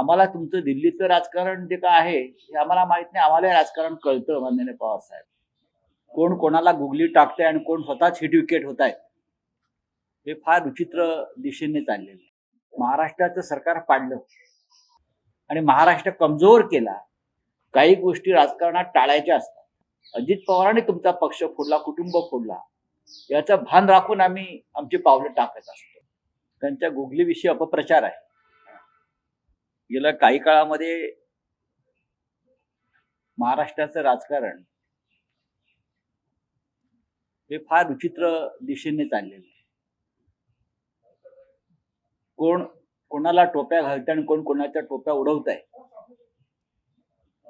आम्हाला तुमचं दिल्लीचं राजकारण जे काय आहे हे आम्हाला माहीत नाही. आम्हाला राजकारण कळतं माननीय पवार साहेब. कोण कोणाला गुगली टाकतंय आणि कोण स्वतःच हिट विकेट होत आहेत हे फार विचित्र दिशेने चाललेलं आहे. महाराष्ट्राचं सरकार पाडलं. आणि महाराष्ट्र कमजोर केला. काही गोष्टी राजकारणात टाळायच्या असतात. अजित पवारांनी तुमचा पक्ष फोडला कुटुंब फोडला. याचं भान राखून आम्ही आमची पावलं टाकत असतो. त्यांच्या गुगलीविषयी अपप्रचार आहे. गेल्या काही काळामध्ये महाराष्ट्राचं राजकारण हे फार विचित्र दिशेने चाललेलं आहे. कोण कोणाला टोप्या घालतंय आणि कोण कोणाच्या टोप्या उडवत आहे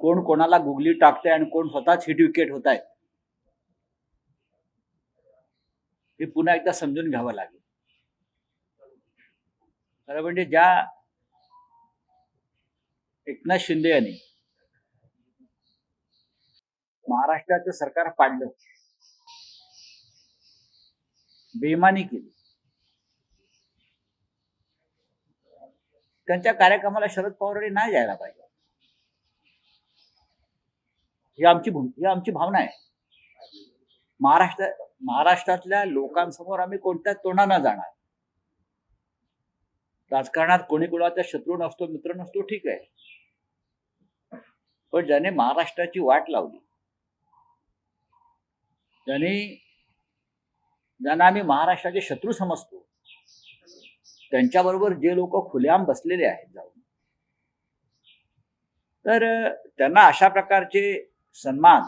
कोण कोणाला गुगली टाकतंय आणि कोण स्वतःच हिट विकेट होत आहेत? हे पुन्हा एकदा समजून घ्यावं लागेल. खरं म्हणजे ज्या एकनाथ शिंदे यांनी महाराष्ट्राचं सरकार पाडलं. बेमानी केली. त्यांच्या कार्यक्रमाला शरद पवारांनी नाही जायला पाहिजे. ही आमची ही आमची भावना आहे. महाराष्ट्र महाराष्ट्रातल्या लोकांसमोर आम्ही कोणत्या तोंडानं जाणार? राजकारणात कोणी कोणाचा शत्रू नसतो मित्र नसतो ठीक आहे. पण ज्याने महाराष्ट्राची वाट लावली ज्याने ज्यांना आम्ही महाराष्ट्राचे शत्रू समजतो त्यांच्याबरोबर जे लोक खुलेआम बसलेले आहेत जाऊन तर त्यांना अशा प्रकारचे सन्मान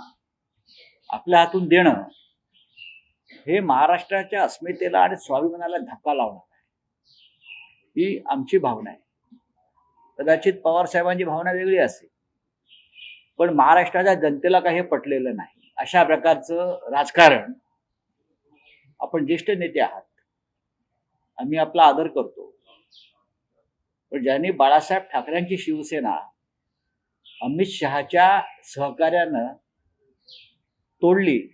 आपल्या हातून देणं हे महाराष्ट्राच्या अस्मितेला आणि स्वाभिमानाला धक्का लावणार आहे. ही आमची भावना आहे. कदाचित पवार साहेबांची भावना वेगळी असेल. पण महाराष्ट्राच्या जनतेला काही पटलेलं नाही. अशा प्रकारचं राजकारण आपण ज्येष्ठ नेते आहात. आम्ही आपला आदर करतो. पण ज्यांनी बाळासाहेब ठाकरेंची शिवसेना अमित शहाच्या सहकार्यानं तोडली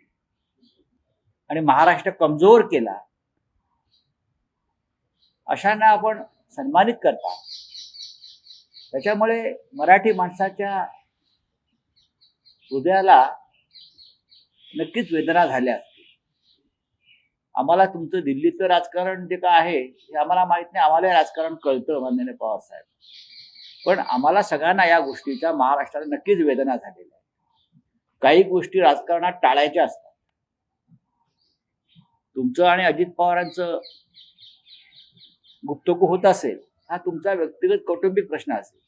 आणि महाराष्ट्र कमजोर केला अशांना आपण सन्मानित करता. त्याच्यामुळे मराठी माणसाच्या हृदयाला नक्कीच वेदना झाल्या असतील. आम्हाला तुमचं दिल्लीचं राजकारण जे काय आहे हे आम्हाला माहीत नाही. आम्हाला राजकारण कळतं माननीय पवार साहेब. पण आम्हाला सगळ्यांना या गोष्टीच्या महाराष्ट्राला नक्कीच वेदना झालेल्या काही गोष्टी राजकारणात टाळायच्या असतात. तुमचं आणि अजित पवारांचं गुप्तगू होत असेल हा तुमचा व्यक्तिगत कौटुंबिक प्रश्न असेल.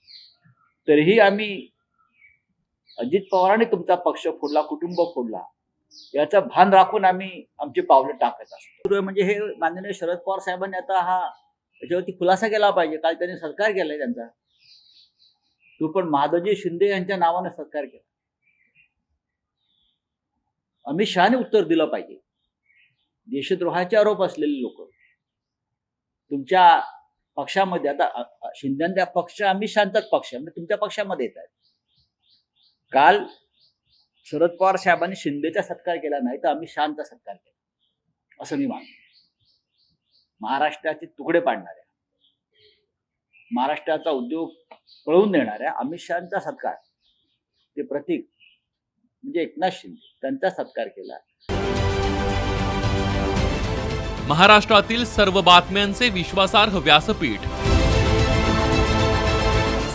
तरीही आम्ही अजित पवारांनी तुमचा पक्ष फोडला कुटुंब फोडला याचं भान राखून आम्ही आमची पावलं टाकत असतो. म्हणजे हे माननीय शरद पवार साहेबांनी आता हा याच्यावरती खुलासा केला पाहिजे. काल त्यांनी सरकार केलाय त्यांचा. तो पण महादजी शिंदे यांच्या नावाने सत्कार केला. अमित शहाने उत्तर दिलं पाहिजे. देशद्रोहाचे आरोप असलेले लोक तुमच्या पक्षामध्ये आता अ- शिंदेचा पक्ष अमित शहाचाच पक्ष म्हणजे तुमच्या पक्षामध्ये येत आहेत काल शरद पवार साहेबांनी शिंदेचा सत्कार केला नाही तर आम्ही शहाचा सत्कार केला. असं मी मानतो. महाराष्ट्राचे तुकडे पाडणाऱ्या महाराष्ट्राचा उद्योग पळवून देणाऱ्या अमित शहाचा सत्कार ते प्रतीक म्हणजे एकनाथ शिंदे त्यांचा सत्कार केला. महाराष्ट्रातील सर्व बातम्यांचे विश्वासार्ह व्यासपीठ